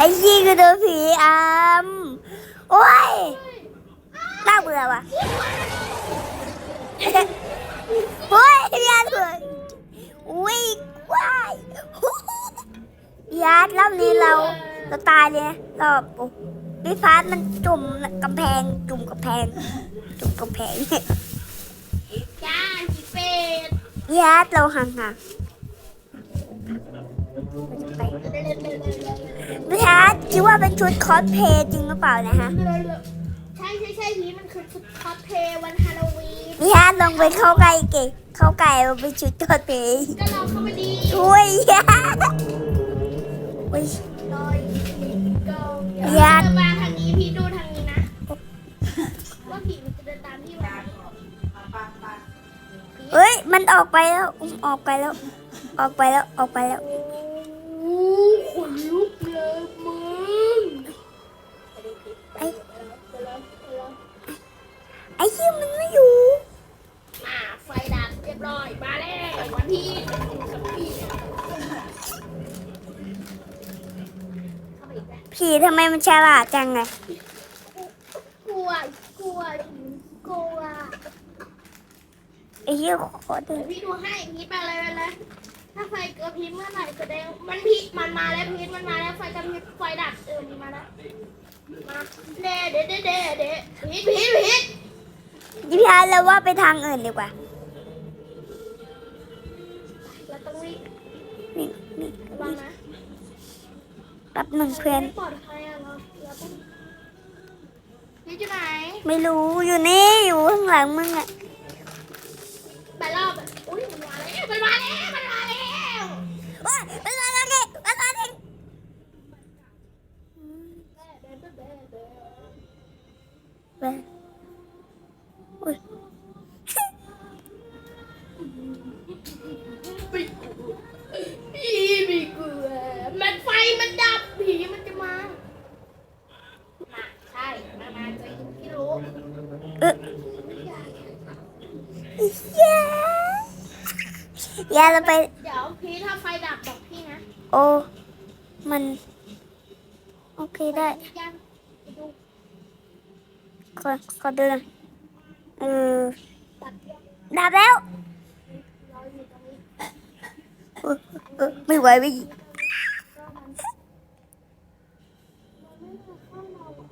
ไอ้ยี่คือโดนผีอำโอ้ยน่าเบื่อว่ะเฮ้ยยาเบื่ออุ้ยว้ายยาดรอบนี้เราเราตายเลยนะเราโอ้พี่ฟ้ามันจุ่มกำแพง จุ่มกำแพง จุ่มกำแพงจ้าจิเป็ดยาดเราห่างๆ พี่ฟ้าคิดว่าเป็นชุดคอสเพลย์จริงหรือเปล่านะฮะใช่ใช่ใช่พีมันคือชุดคอสเพลย์วันฮาโลวีนพี่ฮาร์ดลงไปเข้าไก่เก่งเข้าไก่เอาไปชุดตัวเองก็ลองเข้ามาดีช่วยยาอุ้ยลอยกองญาติจะมาทางนี้พี่ดูทางนี้นะว่าผีมันจะเดินตามพี่มาเฮ้ยมันออกไปแล้วออกไปแล้ว ออกไปแล้วออกไปแล้ว มันฉลาดจังไงกลัวกลัวกลัวไอ้ยี่ขอดูเดี๋ยวพี่ดูให้พีทไปเลยไปเลยถ้าไฟกระพริบเมื่อไหร่แสดงมันพีทมันมาแล้วพีทมันมาแล้วไฟกระพริบไฟดับเออมันมาแล้วมาเด้เด้เด้เด้เด้พีทพีทพีทพี่ฮาร์ดแล้วว่าไปทางอื่นดีกว่าเราต้องวิ่งนี่นี่ระวังนะแป๊บหนึ่งเพื่อนปลอดภัย อยู่ไหนไม่รู้อยู่นี่อยู่ข้างหลังมึงอะไปรอบอะอุ้ยมันมาแล้วมันมาแล้วมันมาแล้วโอ้ยมันมาแล้วนี่มันมาแล้วไป ย้อย่าเราไป เดี๋ยวพี่ถ้าไฟดับบอกพี่นะโอ้ มัน โอเคได้ยังไปดูขอขอดูหน่อยเออ ดับยังดับแล้วรออยู่ตรงนี้เออเออไม่ไหวไม่ก็มันมันไม่มาเข้าเราอะ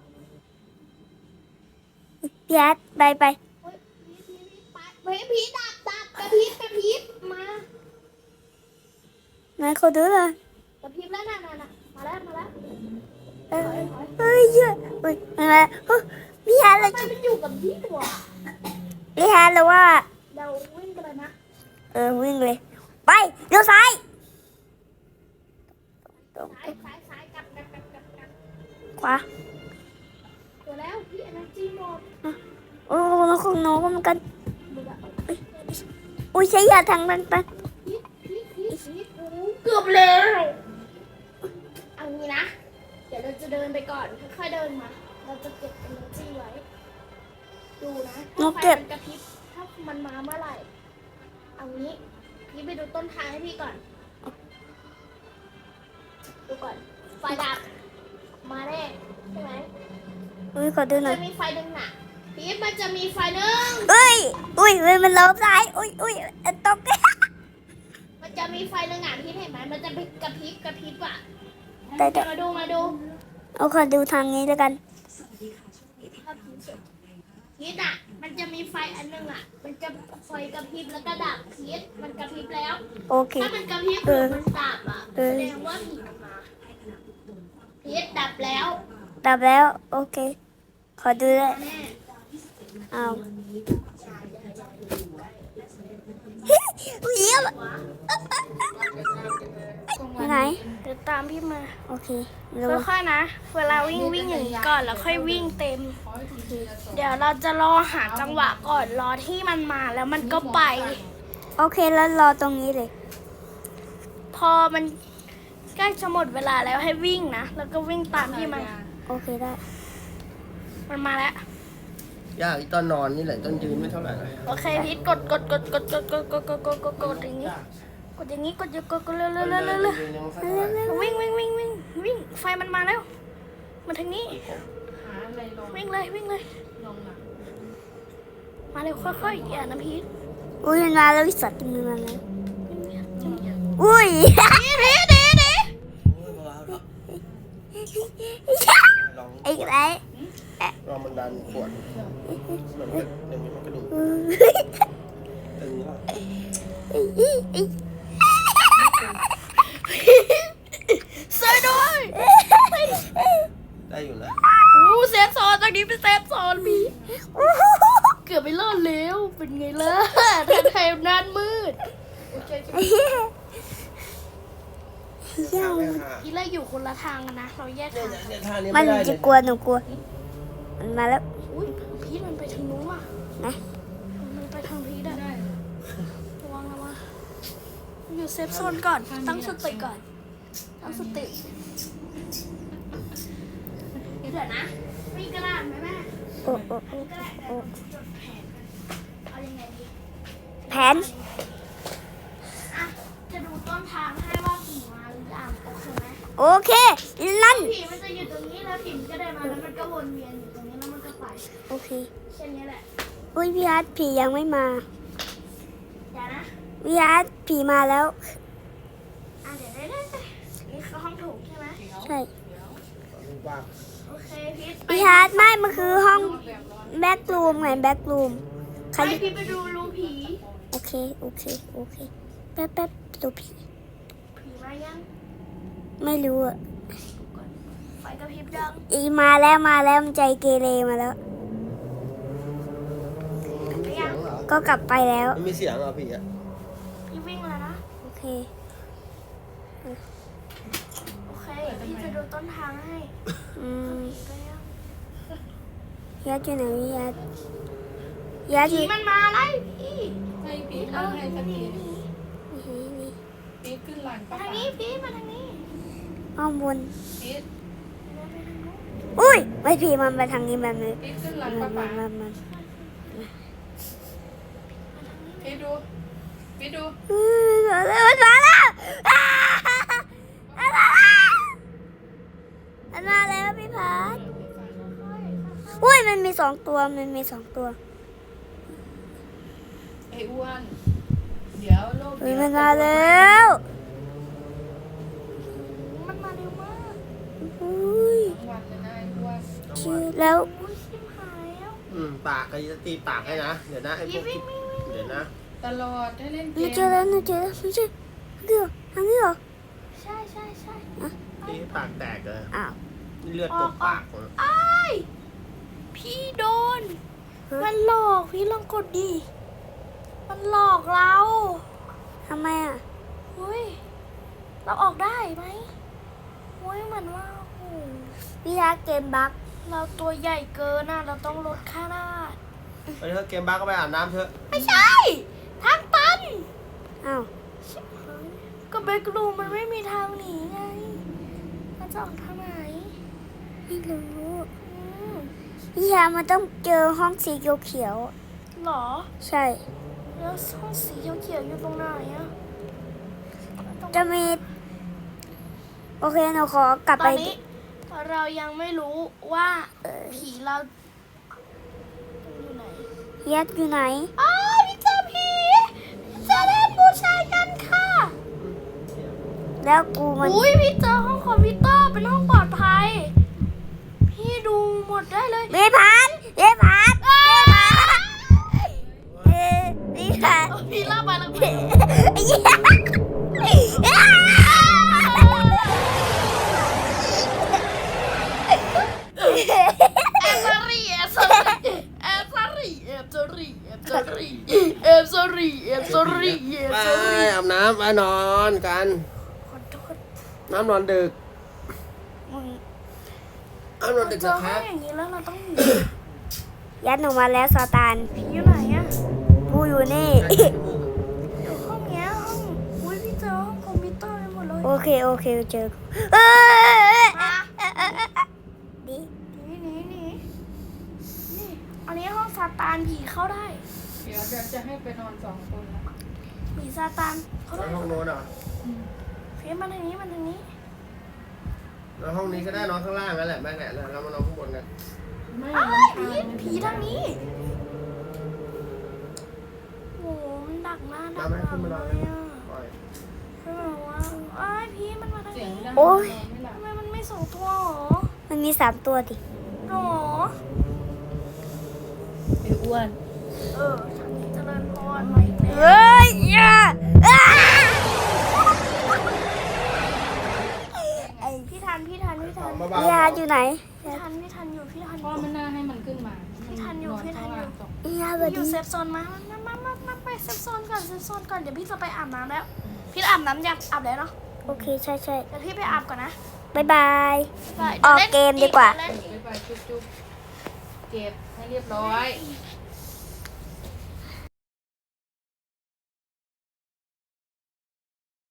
พี่แอดไปไป เฮ้ยพี่พี่พี่ไปเฮ้ยพี่ดับดับกระพริบกระพริบมา ไหนขอดูหน่อยกระพริบแล้วน่ะน่ะน่ะมาแล้วมาแล้วเออเฮ้ยเยอะเฮ้ยมาเฮ้ยพี่แอดเราทำไมมันอยู่กับพี่วะพี่แอดเราว่า เราวิ่งกันเลยนะเออวิ่งเลย ไปเลี้ยวซ้ายตรงซ้ายซ้ายซ้ายกลับกลับกลับกลับกลับขวาเจอแล้วพี่ energy หมด โอ้เราคงโน้ก็เหมือนกันมึง อะอุ้ยใช้ยาทางนั้นไปพีทพีทพีทพีทโอ้โหเกือบแล้วเอางี้นะ เดี๋ยวเราจะเดินไปก่อน ค่อยๆเดินมา เราจะเก็บ energy ไว้ ดูนะถ้าไฟมันกระพริบ ถ้ามันมาเมื่อไหร่ เอางี้ พี่ไปดูต้นทางให้พี่ก่อน ดูก่อน ไฟดับ มาแน่ใช่ไหมอุ้ยขอดูหน่อยจะมีไฟดึงหนัก พีทมันจะมีไฟหนึ่งเอ้ยอุ้ยเฮ้ยมันล้มซ้ายอุ้ยอุ้ยเอ่อตกมันจะมีไฟหนึ่งอะพี่เห็นไหมมันจะเป็นกระพริบกระพริบอะได้ได้มาดูมาดูเอาขอดูทางนี้แล้วกันพีทอะ มันจะมีไฟอันหนึ่งอะ มันจะไฟกระพริบแล้วก็ดับพีทมันกระพริบแล้ว โอเค ถ้ามันกระพริบหเอรืออมันดับอะเออแสดงว่าผีมันมาพีทดับแล้ว ดับแล้ว โอเค ขอดูด้วยแน่ เอาเยี่ยมไปไหนเดี๋ยวตามพี่มา โอเคค่อยๆนะ เวลาวิ่งวิ่งอย่างนี้ก่อนแล้วค่อยวิ่งเต็ม เดี๋ยวเราจะรอหาจังหวะก่อนรอที่มันมาแล้วมันก็ไป โอเคแล้วรอตรงนี้เลย พอมันใกล้จะหมดเวลาแล้วให้วิ่งนะ แล้วก็วิ่งตามที่มัน โอเคได้ มันมาแล้ว ยากอีตอนนอนนี่แหละต้นยืนไม่เท่าไหร่หรอกโอเคพีทกดกดกดกดกดกดกดกดกดกดกดอย่างนี้กดอย่างนี้กดอย่ากดกดเร็วเร็วเร็วเร็วเร็วยืนยังไม่ค่อยเท่าไหร่วิ่งวิ่งวิ่งวิ่งวิ่งไฟมันมาแล้วมาทางนี้หาอะไรลองวิ่งเลยวิ่งเลยลองหลังมาเร็วค่อยๆอย่าน้ำพีชอุ้ยมันมาแล้วไอ้สัตว์มันมาแล้วเงียบๆเงียบอุ้ยๆพีชพีชดีดีโอ้ยเบาๆเนาะลองไอ้ไรลอมันดันขวดมันก็เดี๋ยวนี้มันกระดูกตึงแล้วสวยด้วยได้อยู่นะอู้เซฟโซนตรงนี้เป็นเซฟโซนพีเกือบไปรอดแล้ว เป็นไงล่ะทางไทยนานมืดทางไม่หาอีเล่อยู่คนละทางกันนะ เราแยกทาง มันจะกลัวหนูกลัว มันมาแล้วอุ้ยพีชมันไปทางนู้นว่ะนะมันไปทางพีชอะได้ระวังระวังอยู่เซฟโซนก่อน ตั้งสติก่อน ตั้งสติเดี๋ยวนะมีกระดาษไหมแม่โอ้โอ้โอ้กระดาษโอ้จดแผนเอายังไงดีแผนอะจะดูต้นทางให้ว่าผีมาหรือยังโอเคไหมโอเค นั่นผีมันจะอยู่ตรงนี้แล้วผีมันก็เดินมาแล้วมันก็วนเวียนอยู่ โอเคแค่นี้แหละอุ้ยพี่อาร์ตผียังไม่มาเดี๋ยวนะพี่อาร์ตผีมาแล้วอะเดี๋ยวได้ได้ได้นี่คือห้องถูกใช่ไหมใช่ว่างโอเคพีทไปพี่อาร์ตไม่มันคือห้องแบ็กรูมไงแบ็กรูมใครไปพีทไปดูรูผีโอเคโอเคโอเคแป๊บแป๊บดูผีผีมายัง ไม่รู้อะไฟกระพริบยังอีมาแล้วมาแล้วมันใจเกเรมาแล้ว มีเสียงเหรอ ก็กลับไปแล้ว มันมีเสียงเหรอพี่อะพี่วิ่งแล้วนะ โอเค โอเค พี่จะดูต้นทางให้อืมไปยังยัดอยู่ไหนพี่ยัดยัดอผียู่มันมาไล่พี่ ให้ปี๊ดเอาให้สักทีนี่นี่ปี๊ดขึ้นหลังมาป้าทางนี้พี่มาทางนี้ห้องบนปี๊ดอุ้ยไม่ผีมันไปทางนี้แบบนี้ปี๊ดขึ้นหลังมัป้านมัป๋านมันมัน ปี๊ดดูปี๊ ดดูอืมมันมาแล้วอ้ามันมาแล้วมันมาแล้วพี่พัดอุ้ยมันมีสองตัวมันมีสองตัวไอ้อ้วนเดี๋ยวโลกเฮ้ยเดี๋ยวมันมาแล้ว มันมาเร็วมากอุ้ยทั้งวันเลยนะไอ้อ้วนชื่อแล้ว อุ้ยชิบหายแล้วอืมปากก็จะตีปากให้นะ เดี๋ยวนะไอ้พวกที่เดี๋ยวนะ ตลอดให้เล่นหเกนูมเจอแล้วหนูเจอแล้วไม่ใช่ทางนี้เหรอทางนี้เหรอใช่ใช่ใช่ตีให้ปากแตกเลยอ้าวนี่เลือดกบปากหมดไอ้ายพี่โดน มันหลอกพี่ลองกดดิ มันหลอกเราทำไมอะเฮ้ยเราออกได้ไหมเฮ้ยเหมือนว่าโอ้โหพี่ทักเกมบักเราตัวใหญ่เกินน่ะเราต้องลดขนาดไปเถอะเกมบ้าก็ไปอาบน้ำเถอะ ไม่ใช่ทางตัน อ้าวก็เบกรูมมันไม่มีทางหนีไง มันจะออกทางไหนไม่รู้อืมพี่ยามันต้องเจอห้องสีเขียวหรอ ๆใช่ แล้วห้องสีเขียวๆอยู่ตรงไหนอะตรงจะมี โอเคหนูขอกลับตไปอนนี้ เรายังไม่รู้ว่าผีเราอยู่ไหนยัดอยู่ไหน อ้าว แล้วกูมัน อุ้ยพี่เจอห้องคอมพิวเต น้ำนอนดึกมึงน้ำนอนดึกเจนะอคห้อรังบอย่างนี้แล้วเราต้องหนียัดหนูมาแล้วซาตานผีอยู่ไหนอะกูอยู่นี่ อยู่ห้องเนี้ยห้องอุ้ยพี่เจอห้องคอมพิวเตอร์ไปหมดเลยโอเค โอเคเจอกูเอ้ยมาดีหนีหนีหนีนี่อันนี้ห้องซาตานผีเข้าได้เดี๋ยวเดี๋ยวจะให้ไปนอนสองคนนะผีซาตานเข้าได้ ห้องโน้นเหรอเฟียมันทางนี้มันทางนี้นอนห้องนี้ก็ได้นอนข้างล่างนั่นแหละแม่เนี่ยเรามานอนข้างบนกันไม่เอ้ยรำคาผีญผีทางนี้โอ้โหมันดักหน้าดัมากไหมหลัขึ้นงมานเลอนยเลยอะปล่อยคือแบบว่าเอ้ยผีมันมาทางเสียงนี้ดังโอ๊ยนอนไม่หลับทำไมมันไม่ส่งตัวหรอมันมีสามตัวดิ หรอไอ้อ้วน เออทางนี้เจริญพรมาอีกแล้ว เฮ้ยอย่า บาญาติอยู่ไหนพี่ทันพี่ทันอยู่พี่ทันอพ่อยู่ไม่น่าให้มันขึ้นมาพี่ทันอยู่พี่ทันอยู่สองญาติสวัสอยู่ดีเซฟโซนมามามามามาไปเซฟโซนก่อนเซฟโซนก่อนเดี๋ยวพี่จะไปอาบน้ำแล้ว พี่อาบน้ำอยากอาบแล้วเนาะโอเคใช่ใช่เดี๋ยวพี่ไปอาบก่อนนะบ๊ายบาย ไปออกเกมดีกว่าเล่นไปไปจุ๊บจุ๊บเก็บให้เรียบร้อยอีก